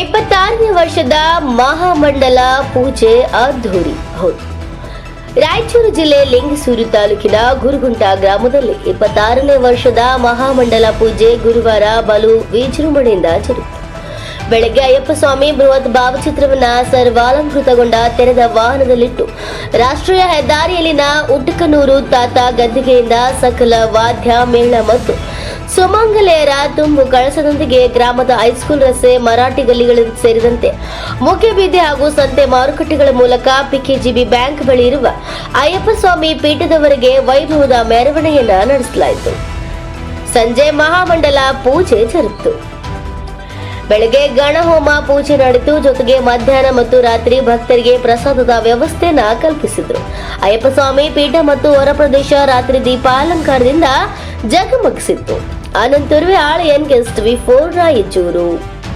ಇಪ್ಪತ್ತಾರನೇ ವರ್ಷದ ಮಹಾಮಂಡಲ ಪೂಜೆ ಅದ್ಧೂರಿ. ಹೌದು. ರಾಯಚೂರು ಜಿಲ್ಲೆ ಲಿಂಗಸೂರು ತಾಲೂಕಿನ ಗುರುಗುಂಟ ಗ್ರಾಮದಲ್ಲಿ ಇಪ್ಪತ್ತಾರನೇ ವರ್ಷದ ಮಹಾಮಂಡಲ ಪೂಜೆ ಗುರುವಾರ ಬಲು ವಿಜೃಂಭಣೆಯಿಂದ ಜರುಗಿತು. ಬೆಳಗ್ಗೆ ಅಯ್ಯಪ್ಪ ಸ್ವಾಮಿ ಬೃಹತ್ ಭಾವಚಿತ್ರವನ್ನ ಸರ್ವಾಲಂಕೃತಗೊಂಡ ತೆರೆದ ವಾಹನದಲ್ಲಿಟ್ಟು ರಾಷ್ಟ್ರೀಯ ಹೆದ್ದಾರಿಯಲ್ಲಿನ ಉಟ್ಟಕನೂರು ತಾತ ಗದ್ದಿಗೆಯಿಂದ ಸಕಲ ವಾದ್ಯ ಮೇಳ ಮತ್ತು ಸುಮಂಗಲೆಯರ ತುಂಬು ಕಳಸದೊಂದಿಗೆ ಗ್ರಾಮದ ಹೈಸ್ಕೂಲ್ ರಸ್ತೆ, ಮರಾಠಿ ಗಲ್ಲಿಗಳು ಸೇರಿದಂತೆ ಮುಖ್ಯ ಬೀದಿ ಹಾಗೂ ಸಂತೆ ಮಾರುಕಟ್ಟೆಗಳ ಮೂಲಕ ಪಿಕೆಜಿಬಿ ಬ್ಯಾಂಕ್ ಬಳಿ ಇರುವ ಅಯ್ಯಪ್ಪ ಸ್ವಾಮಿ ಪೀಠದವರೆಗೆ ವೈಭವದ ಮೆರವಣಿಗೆಯನ್ನ ನಡೆಸಲಾಯಿತು. ಸಂಜೆ ಮಹಾಮಂಡಲ ಪೂಜೆ ಜರುಗಿತು. ಬೆಳಗ್ಗೆ ಗಣಹೋಮ ಪೂಜೆ ನಡೆಯಿತು. ಜೊತೆಗೆ ಮಧ್ಯಾಹ್ನ ಮತ್ತು ರಾತ್ರಿ ಭಕ್ತರಿಗೆ ಪ್ರಸಾದದ ವ್ಯವಸ್ಥೆಯನ್ನ ಕಲ್ಪಿಸಿದ್ರು. ಅಯ್ಯಪ್ಪಸ್ವಾಮಿ ಪೀಠ ಮತ್ತು ಹೊರ ಪ್ರದೇಶ ರಾತ್ರಿ ದೀಪಾಲಂಕಾರದಿಂದ ಜಗಮಗಿಸಿತ್ತು. ಆನಂತರವೇ ಆಳಯನ್ ಗೆಸ್ಟ್ ವಿ ಫೋರ್ ರಾಯಚೂರು